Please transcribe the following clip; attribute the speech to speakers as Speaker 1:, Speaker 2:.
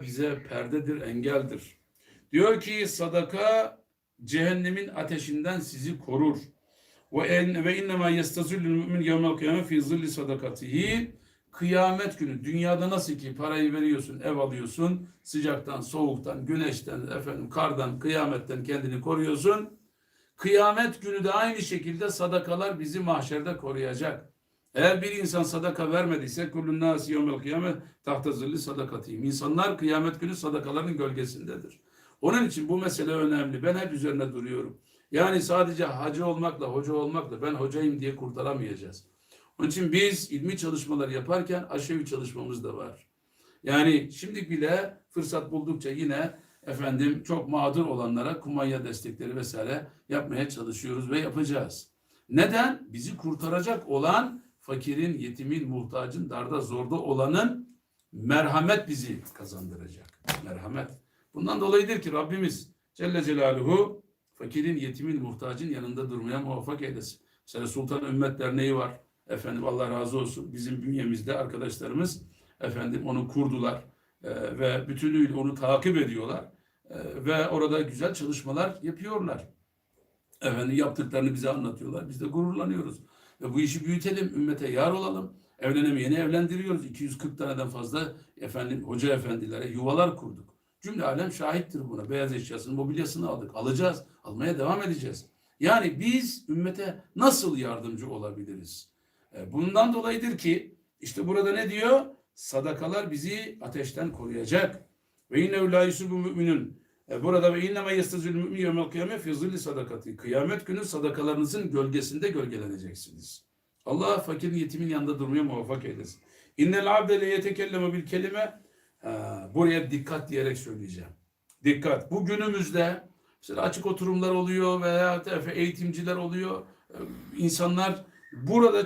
Speaker 1: bize perdedir, engeldir. Diyor ki sadaka cehennemin ateşinden sizi korur. Ve en ve innema yestazillul mümin yevmel kıyamet fi zilli sadakatihi. Kıyamet günü dünyada nasıl ki parayı veriyorsun, ev alıyorsun, sıcaktan, soğuktan, güneşten, efendim kardan, kıyametten kendini koruyorsun. Kıyamet günü de aynı şekilde sadakalar bizi mahşerde koruyacak. Eğer bir insan sadaka vermediyse kullun nasi yevmel kıyamet tahta zilli sadakatihim. İnsanlar kıyamet günü sadakaların gölgesindedir. Onun için bu mesele önemli. Ben hep üzerine duruyorum. Yani sadece hacı olmakla, hoca olmakla ben hocayım diye kurtaramayacağız. Onun için biz ilmi çalışmalar yaparken aşevi çalışmamız da var. Yani şimdi bile fırsat buldukça yine efendim çok mağdur olanlara kumanya destekleri vesaire yapmaya çalışıyoruz ve yapacağız. Neden? Bizi kurtaracak olan fakirin, yetimin, muhtacın, darda, zorda olanın merhamet bizi kazandıracak. Merhamet. Bundan dolayıdır ki Rabbimiz Celle Celaluhu fakirin, yetimin, muhtacın yanında durmaya muvaffak eylesin. Mesela Sultan Ümmet Derneği var. Efendim Allah razı olsun. Bizim bünyemizde arkadaşlarımız efendim onu kurdular Ee, ve bütünüyle onu takip ediyorlar Ee, ve orada güzel çalışmalar yapıyorlar. Efendim yaptıklarını bize anlatıyorlar. Biz de gururlanıyoruz. Ve bu işi büyütelim, ümmete yar olalım. Evlenemeyeni evlendiriyoruz. 240 taneden fazla efendim hoca efendilere yuvalar kurduk. Cümle alem şahittir buna. Beyaz eşyasını, mobilyasını aldık. Alacağız. Almaya devam edeceğiz. Yani biz ümmete nasıl yardımcı olabiliriz? E, Bundan dolayıdır ki işte burada ne diyor? Sadakalar bizi ateşten koruyacak. Ve inne la yusibu müminun. E, Burada ve inneme yestezül mümin yevmel kıyamet fi zilli sadakati. Kıyamet günü sadakalarınızın gölgesinde gölgeleneceksiniz. Allah fakirin yetimin yanında durmaya muvaffak eylesin. İnnel abde le yetekelleme bil kelime. Ha, buraya dikkat diyerek söyleyeceğim. Dikkat. Bu günümüzde mesela açık oturumlar oluyor veya eğitimciler oluyor. E, İnsanlar burada